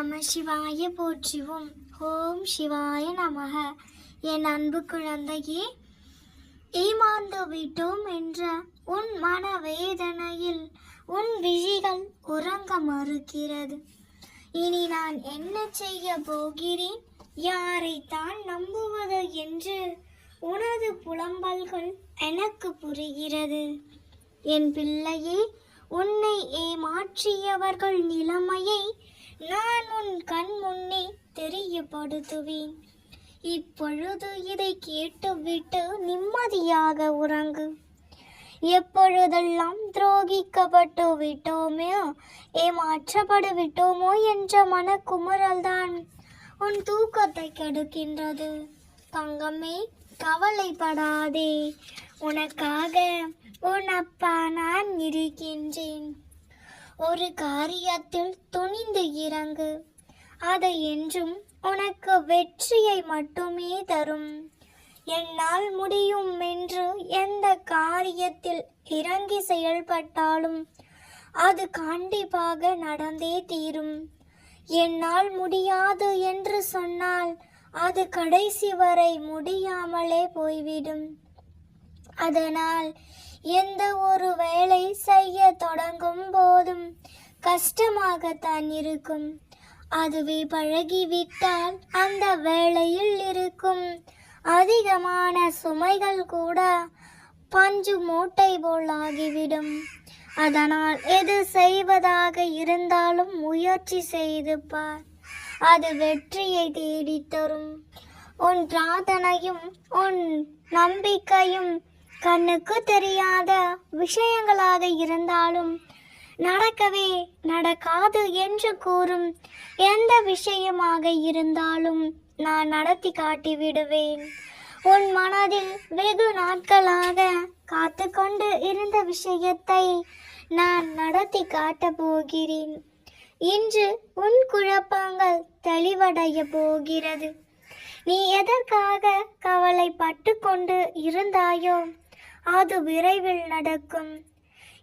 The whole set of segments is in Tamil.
நம சிவாய போற்றுவோம். ஓம் சிவாய நமக. என் அன்பு குழந்தையே ஏமாந்து விட்டோம் என்ற உன் மன வேதனையில் உன் விழிகள் உறங்க மறுக்கிறது. இனி நான் என்ன செய்ய போகிறேன்? யாரைத்தான் நம்புவது என்று உனது புலம்பல்கள் எனக்கு புரிகிறது. என் பிள்ளையே உன்னை ஏமாற்றியவர்கள் நிலைமையை நான் உன் கண் முன்னே தெரியப்படுத்துவேன். இப்பொழுது இதை கேட்டுவிட்டு நிம்மதியாக உறங்கு. எப்பொழுதெல்லாம் துரோகிக்கப்பட்டு விட்டோமே ஏமாற்றப்படு விட்டோமோ என்ற மனக்குமுறல்தான் உன் தூக்கத்தை கெடுக்கின்றது. தங்கமே கவலைப்படாதே. உனக்காக உன் அப்பா நான் இருக்கின்றேன். ஒரு காரியத்தில் துணிந்து இறங்கு. அதை என்றும் உனக்கு வெற்றியை மட்டுமே தரும். என்னால் முடியும் என்று எந்த காரியத்தில் இறங்கி செயல்பட்டாலும் அது கண்டிப்பாக நடந்தே தீரும். என்னால் முடியாது என்று சொன்னால் அது கடைசி வரை முடியாமலே போய்விடும். அதனால் எந்த ஒரு வேலை செய்ய தொடங்கும் போதும் கஷ்டமாகத்தான் இருக்கும். அதுவே பழகிவிட்டால் அந்த வேலையில் இருக்கும். அதிகமான சுமைகள் கூட பஞ்சு மூட்டை போல் ஆகிவிடும். அதனால் எது செய்வதாக இருந்தாலும் முயற்சி செய்து பார். அது வெற்றியை தேடித்தரும். உன் பிரார்த்தனையும் உன் நம்பிக்கையும் கண்ணுக்கு தெரியாத விஷயங்களாக இருந்தாலும் நடக்கவே நடக்காது என்று கூறும் எந்த விஷயமாக இருந்தாலும் நான் நடத்தி காட்டி விடுவேன். உன் மனதில் வெகு நாட்களாக காத்து கொண்டு இருந்த விஷயத்தை நான் நடத்தி காட்டப் போகிறேன். இன்று உன் குழப்பங்கள் தெளிவடைய போகிறது. நீ எதற்காக கவலைப்பட்டு கொண்டு இருந்தாயோ அது விரைவில் நடக்கும்.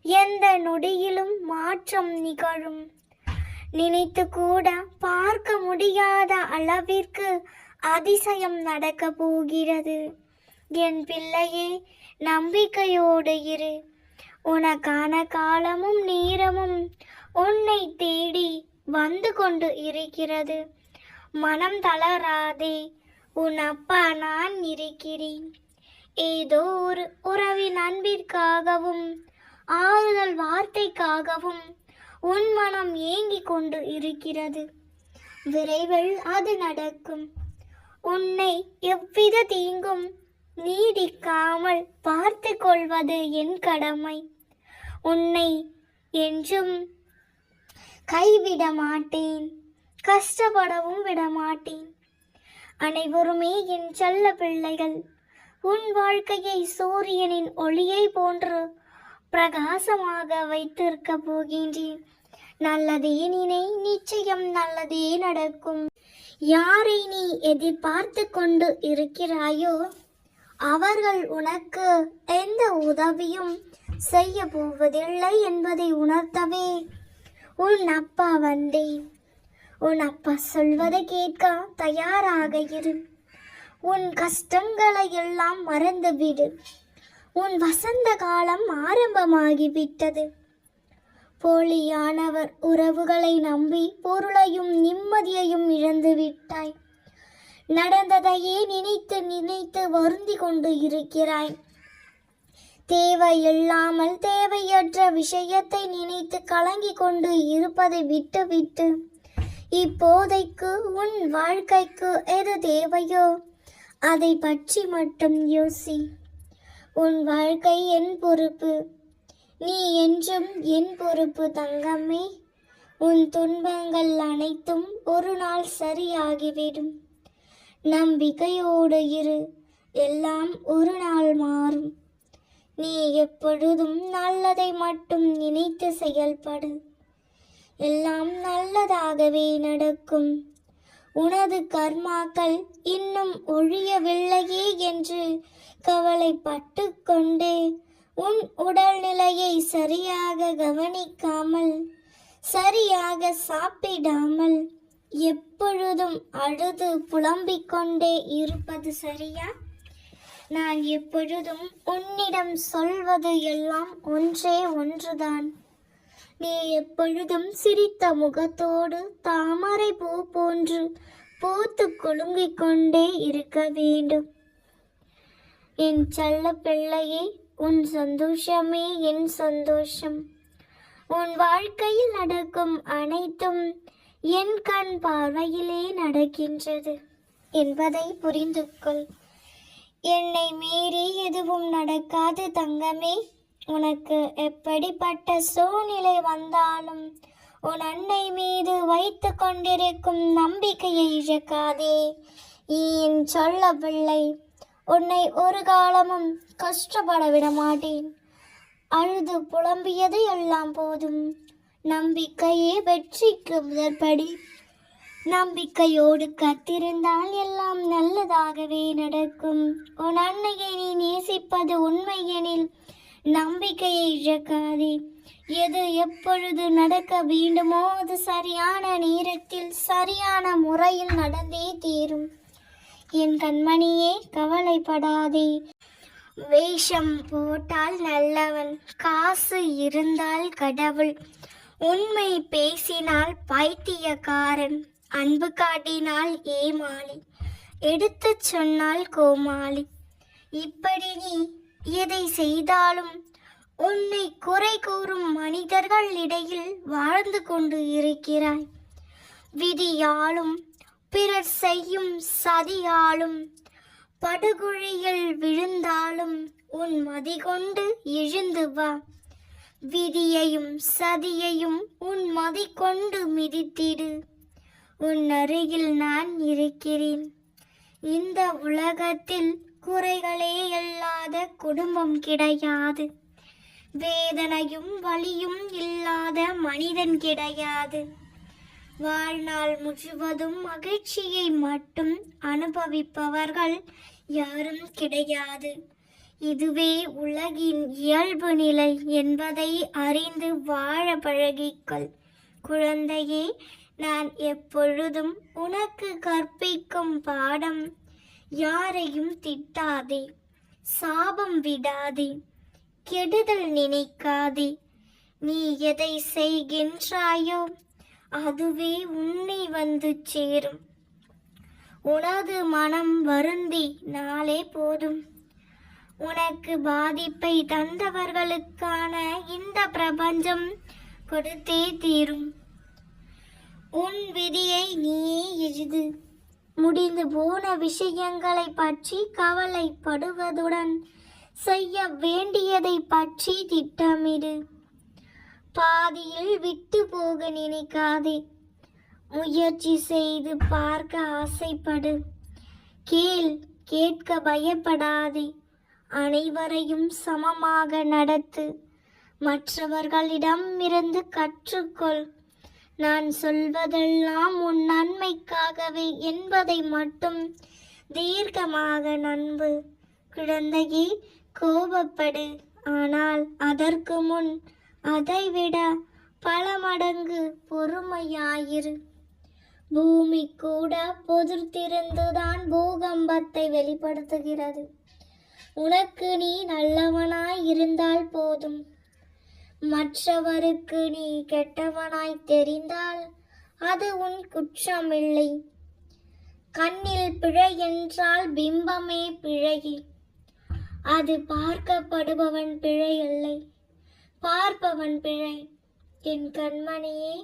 எந்த நொடியிலும் மாற்றம் நிகழும். நினைத்து கூட பார்க்க முடியாத அளவிற்கு அதிசயம் நடக்க போகிறது. என் பிள்ளையே நம்பிக்கையோடு இரு. உனக்கான காலமும் நேரமும் உன்னை தேடி வந்து கொண்டு இருக்கிறது. மனம் தளராதே. உன் அப்பா நான் இருக்கிறேன். ஏதோ ஒரு உறவின் அன்பிற்காகவும் ஆறுதல் வார்த்தைக்காகவும் உன் மனம் ஏங்கிக் கொண்டு இருக்கிறது. விரைவில் அது நடக்கும். உன்னை எவ்வித தீங்கும் நீடிக்காமல் பார்த்து கொள்வது என் கடமை. உன்னை என்றும் கைவிட மாட்டேன். கஷ்டப்படவும் விட மாட்டேன். அனைவருமே என் செல்ல பிள்ளைகள். உன் வாழ்க்கையை சூரியனின் ஒளியை போன்று பிரகாசமாக வைத்திருக்க போகின்றேன். நல்லதே நினை நிச்சயம் நல்லதே நடக்கும். யாரை நீ எதிர்பார்த்து கொண்டு இருக்கிறாயோ அவர்கள் உனக்கு எந்த உதவியும் செய்ய போவதில்லை என்பதை உணர்த்தவே உன் அப்பா வந்தேன். உன் அப்பா சொல்வதை கேட்க தயாராக இரு. உன் கஷ்டங்களை எல்லாம் மறந்துவிடு. உன் வசந்த காலம் ஆரம்பமாகிவிட்டது. போலியானவர் உறவுகளை நம்பி பொருளையும் நிம்மதியையும் இழந்து விட்டாய். நடந்ததையே நினைத்து நினைத்து வருந்தி கொண்டு இருக்கிறாய். தேவையில்லாமல் தேவையற்ற விஷயத்தை நினைத்து கலங்கிக் கொண்டு இருப்பதை விட்டுவிட்டு இப்போதைக்கு உன் வாழ்க்கைக்கு எது தேவையோ அதை பற்றி மட்டும் யோசி. உன் வாழ்க்கை என் பொறுப்பு. நீ என்றும் என் பொறுப்பு தங்கமே. உன் துன்பங்கள் அனைத்தும் ஒரு நாள் சரியாகிவிடும். நம்பிக்கையோடு இரு. எல்லாம் ஒரு நாள் மாறும். நீ எப்பொழுதும் நல்லதை மட்டும் நினைத்து செயல்படு. எல்லாம் நல்லதாகவே நடக்கும். உனது கர்மாக்கள் இன்னும் ஒழியவில்லையே என்று கவலைப்பட்டு கொண்டு உன் உடல்நிலையை சரியாக கவனிக்காமல் சரியாக சாப்பிடாமல் எப்பொழுதும் அழுது புலம்பிக் கொண்டே இருப்பது சரியா? நான் எப்பொழுதும் உன்னிடம் சொல்வது எல்லாம் ஒன்றே ஒன்றுதான். நீ எப்பொழுதும் சிரித்த முகத்தோடு தாமரை பூ போன்று பூத்து குலுங்கிக் கொண்டே இருக்க வேண்டும். என் செல்ல பிள்ளையே உன் சந்தோஷமே என் சந்தோஷம். உன் வாழ்க்கையில் நடக்கும் அனைத்தும் என் கண் பார்வையிலே நடக்கின்றது என்பதை புரிந்து கொள் என்னை மீறி எதுவும் நடக்காது தங்கமே. உனக்கு எப்படிப்பட்ட சூழ்நிலை வந்தாலும் உன் அன்னை மீது வைத்து கொண்டிருக்கும் நம்பிக்கையை இழக்காதே. என் சொல்ல பிள்ளை உன்னை ஒரு காலமும் கஷ்டப்பட விட மாட்டேன் அழுது புலம்பியது எல்லாம் போதும். நம்பிக்கையே வெற்றிக்கு முதற்படி. நம்பிக்கையோடு கத்திருந்தால் எல்லாம் நல்லதாகவே நடக்கும். உன் அன்னையை நீ நேசிப்பது உண்மை எனில் நம்பிக்கையை இழக்காதே. எது எப்பொழுது நடக்க வேண்டுமோ அது சரியான நேரத்தில் சரியான முறையில் நடந்தே தீரும். என் கண்மணியே கவலைப்படாதே. வேஷம் போட்டால் நல்லவன் காசு இருந்தால் கடவுள். உண்மை பேசினால் பைத்தியக்காரன் அன்பு காட்டினால் ஏமாளி. எடுத்துச் சொன்னால் கோமாளி. இப்படி நீ எதை செய்தாலும் உன்னை குறை கூறும் மனிதர்கள் இடையில் வாழ்ந்து கொண்டு இருக்கிறாய். விதியாலும் பிறர் செய்யும் சதியாலும் படுகுழியில் விழுந்தாலும் உன் மதி கொண்டு எழுந்து வா. விதியையும் சதியையும் உன் மதி கொண்டு மிதித்திடு. உன் அருகில் நான் இருக்கிறேன். இந்த உலகத்தில் குறைகளே இல்லாத குடும்பம் கிடையாது. வேதனையும் வலியும் இல்லாத மனிதன் கிடையாது. வாழ்நாள் முழுவதும் மகிழ்ச்சியை மட்டும் அனுபவிப்பவர்கள் யாரும் கிடையாது. இதுவே உலகின் இயல்பு நிலை என்பதை அறிந்து வாழ பழகிக்கொள். குழந்தையே நான் எப்பொழுதும் உனக்கு கற்பிக்கும் பாடம் யாரையும் திட்டாதே சாபம் விடாதே கெடுதல் நினைக்காதே. நீ எதை செய்கின்றாயோ அதுவே உன்னை வந்து சேரும். உனது மனம் வருந்தி நாளே போதும். உனக்கு பாதிப்பை தந்தவர்களுக்கான இந்த பிரபஞ்சம் கொடுத்தே தீரும். உன் விதியை நீயே எழுது முடிந்து போன விஷயங்களை பற்றி கவலைப்படுவதுடன் செய்ய வேண்டியதை பற்றி திட்டமிடு. பாதியில் விட்டு போக நினைக்காதே. முயற்சி செய்து பார்க்க ஆசைப்படு. கேள் கேட்க பயப்படாதே. அனைவரையும் சமமாக நடத்து. மற்றவர்களிடம் இருந்து கற்றுக்கொள். நான் சொல்வதெல்லாம் உன் நன்மைக்காகவே என்பதை மட்டும் தீர்க்கமாக நண்பு. குழந்தையே கோபப்படு. ஆனால் அதற்கு முன் அதைவிட பல மடங்கு பொறுமையாயிரு. பூமி கூட பொதிர்த்திருந்துதான் பூகம்பத்தை வெளிப்படுத்துகிறது. உனக்கு நீ நல்லவனாய் இருந்தால் போதும். மற்றவருக்கு நீ கெட்டவனாய் தெரிந்தால் அது உன் குற்றமில்லை. கண்ணில் பிழை என்றால் பிம்பமே பிழை அது பார்க்கப்படுபவன் பிழை இல்லை பார்ப்பவன் பிழை. என் கண்மணியே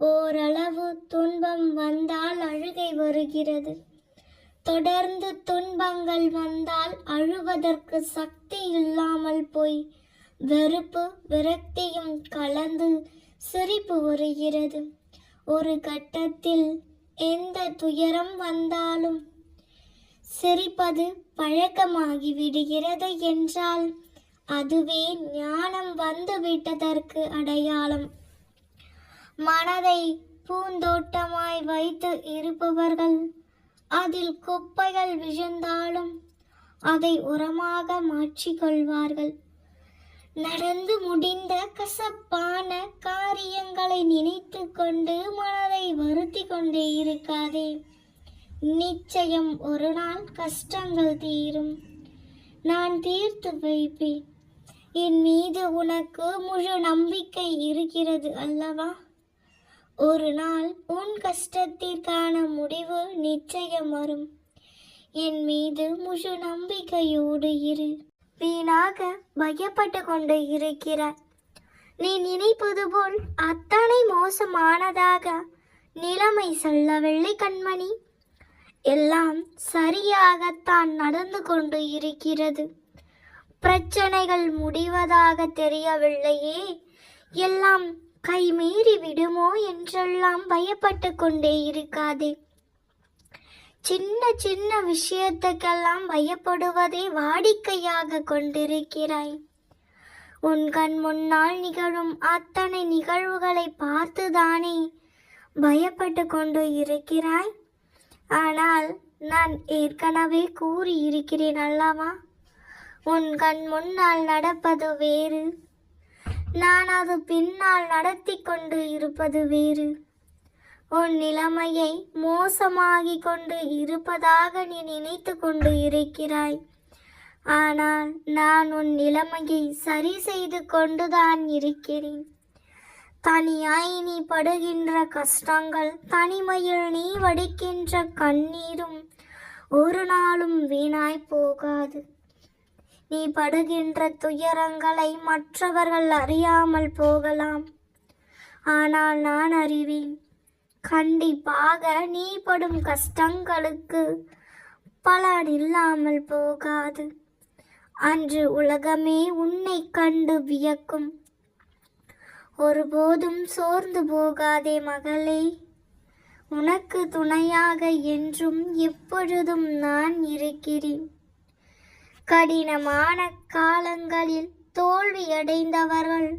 ஓரளவு துன்பம் வந்தால் அழுகை வருகிறது. தொடர்ந்து துன்பங்கள் வந்தால் அழுவதற்கு சக்தி இல்லாமல் போய் வெறுப்பு விரக்தியும் கலந்து சிரிப்பு வருகிறது ஒரு கட்டத்தில் எந்த துயரம் வந்தாலும் சிரிப்பது பழக்கமாகி விடுகிறது என்றால் அதுவே ஞானம் வந்து விட்டதற்கு அடையாளம். மனதை பூந்தோட்டமாய் வைத்து இருப்பவர்கள் அதில் குப்பைகள் விழுந்தாலும் அதை உரமாக மாற்றிக்கொள்வார்கள். நடந்து முடிந்த கசப்பான காரியங்களை நினைத்து கொண்டு மனதை வருத்தி கொண்டே இருக்காதே. நிச்சயம் ஒரு நாள் கஷ்டங்கள் தீரும். நான் தீர்த்து வைப்பேன். என் மீது உனக்கு முழு நம்பிக்கை இருக்கிறது அல்லவா? ஒரு நாள் உன் கஷ்டத்திற்கான முடிவு நிச்சயம் வரும். என் மீது முழு நம்பிக்கையோடு இரு. வீணாக பயப்பட்டு கொண்டு இருக்கிறாய் நீ நினைப்பது போல் அத்தனை மோசமானதாக நிலைமை சொல்லவில்லை கண்மணி. எல்லாம் சரியாகத்தான் நடந்து கொண்டு இருக்கிறது. பிரச்சனைகள் முடிவதாக தெரியவில்லையே. எல்லாம் கைமீறி விடுமோ என்றெல்லாம் பயப்பட்டு கொண்டே இருக்காதே. சின்ன சின்ன விஷயத்துக்கெல்லாம் பயப்படுவதை வாடிக்கையாக கொண்டிருக்கிறாய். உன் கண் முன்னால் நிகழும் அத்தனை நிகழ்வுகளை பார்த்துதானே பயப்பட்டு கொண்டு இருக்கிறாய். ஆனால் நான் ஏற்கனவே கூறியிருக்கிறேன் அல்லவா? உன் கண் முன்னால் நடப்பது வேறு. நான் அது பின்னால் நடத்தி கொண்டு இருப்பது வேறு. உன் நிலைமையை மோசமாகிக் கொண்டு இருப்பதாக நீ நினைத்து கொண்டு இருக்கிறாய். ஆனால் நான் உன் நிலைமையை சரி செய்து கொண்டுதான் இருக்கிறேன். தனியாய் நீ படுகின்ற கஷ்டங்கள் தனிமையில் நீ வடிக்கின்ற கண்ணீரும் ஒரு நாளும் வீணாய் போகாது. நீ படுகின்ற துயரங்களை மற்றவர்கள் அறியாமல் போகலாம். ஆனால் நான் அறிவேன் கண்டிப்பாக நீ படும் கஷ்டங்களுக்கு பலன் இல்லாமல் போகாது. அன்று உலகமே உன்னை கண்டு வியக்கும். ஒருபோதும் சோர்ந்து போகாதே மகளே. உனக்கு துணையாக என்றும் எப்பொழுதும் நான் இருக்கிறேன். கடினமான காலங்களில் தோல்வியடைந்தவர்கள்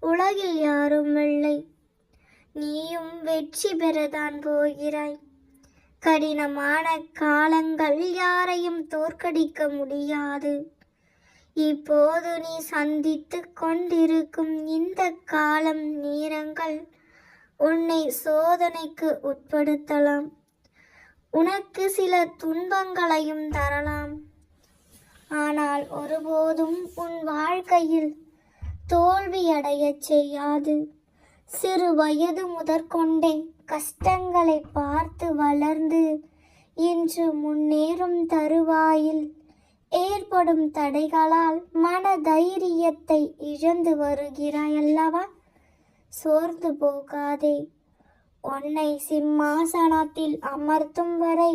உலகில் யாரும் இல்லை. நீயும் வெற்றி பெறதான் போகிறாய். கடினமான காலங்கள் யாரையும் தோற்கடிக்க முடியாது. இப்போது நீ சந்தித்து கொண்டிருக்கும் இந்த காலம் நேரங்கள் உன்னை சோதனைக்கு உட்படுத்தலாம். உனக்கு சில துன்பங்களையும் தரலாம். ஆனால் ஒருபோதும் உன் வாழ்க்கையில் தோல்வியடையச் செய்யாது. சிறு வயது முதற்கொண்டே கஷ்டங்களை பார்த்து வளர்ந்து இன்று முன்னேறும் தருவாயில் ஏற்படும் தடைகளால் மன தைரியத்தை இழந்து வருகிறாய் அல்லவா சோர்ந்து போகாதே. உன்னை சிம்மாசனத்தில் அமர்த்தும் வரை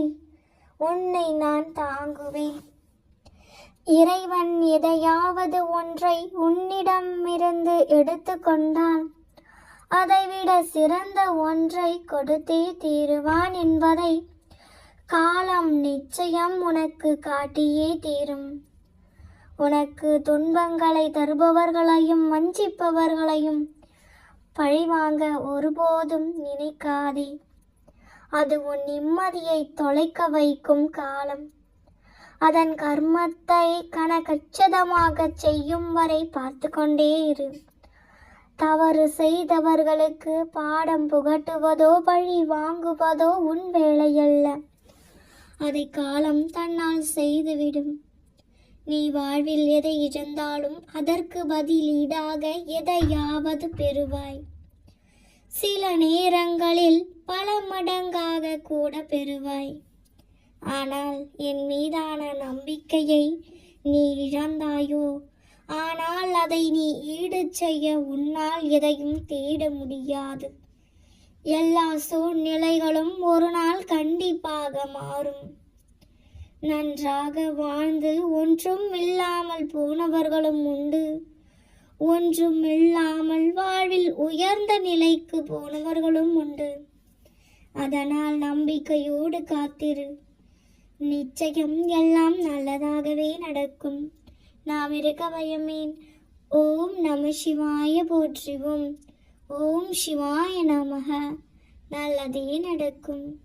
உன்னை நான் தாங்குவேன். இறைவன் எதையாவது ஒன்றை உன்னிடமிருந்து எடுத்துக்கொண்டால் அதைவிட சிறந்த ஒன்றை கொடுத்தே தீருவான் என்பதை காலம் நிச்சயம் உனக்கு காட்டியே தீரும். உனக்கு துன்பங்களை தருபவர்களையும் வஞ்சிப்பவர்களையும் பழிவாங்க ஒருபோதும் நினைக்காதே. அது உன் நிம்மதியை தொலைக்க வைக்கும் காலம். அதன் கர்மத்தை கனகச்சிதமாக செய்யும் வரை பார்த்து கொண்டே இரு. தவறு செய்தவர்களுக்கு பாடம் புகட்டுவதோ பழி வாங்குவதோ உன் வேலையல்ல. அதை காலம் தன்னால் செய்துவிடும். நீ வாழ்வில் எதை இழந்தாலும் அதற்கு பதிலீடாக எதையாவது பெறுவாய். சில நேரங்களில் பல மடங்காக கூட பெறுவாய். ஆனால் என் மீதான நம்பிக்கையை நீ இழந்தாயோ ஆனால் அதை நீ ஈடு செய்ய உன்னால் எதையும் தேட முடியாது. எல்லா சூழ்நிலைகளும் ஒரு நாள் கண்டிப்பாக மாறும். நன்றாக வாழ்ந்து ஒன்றும் இல்லாமல் போனவர்களும் உண்டு. ஒன்றும் இல்லாமல் வாழ்வில் உயர்ந்த நிலைக்கு போனவர்களும் உண்டு. அதனால் நம்பிக்கையோடு காத்திரு. நிச்சயம் எல்லாம் நல்லதாகவே நடக்கும். நாம் இருக்க பயமேன் ஓம் நம சிவாய போற்றுவோம். ஓம் சிவாய நமக. நல்லதே நடக்கும்.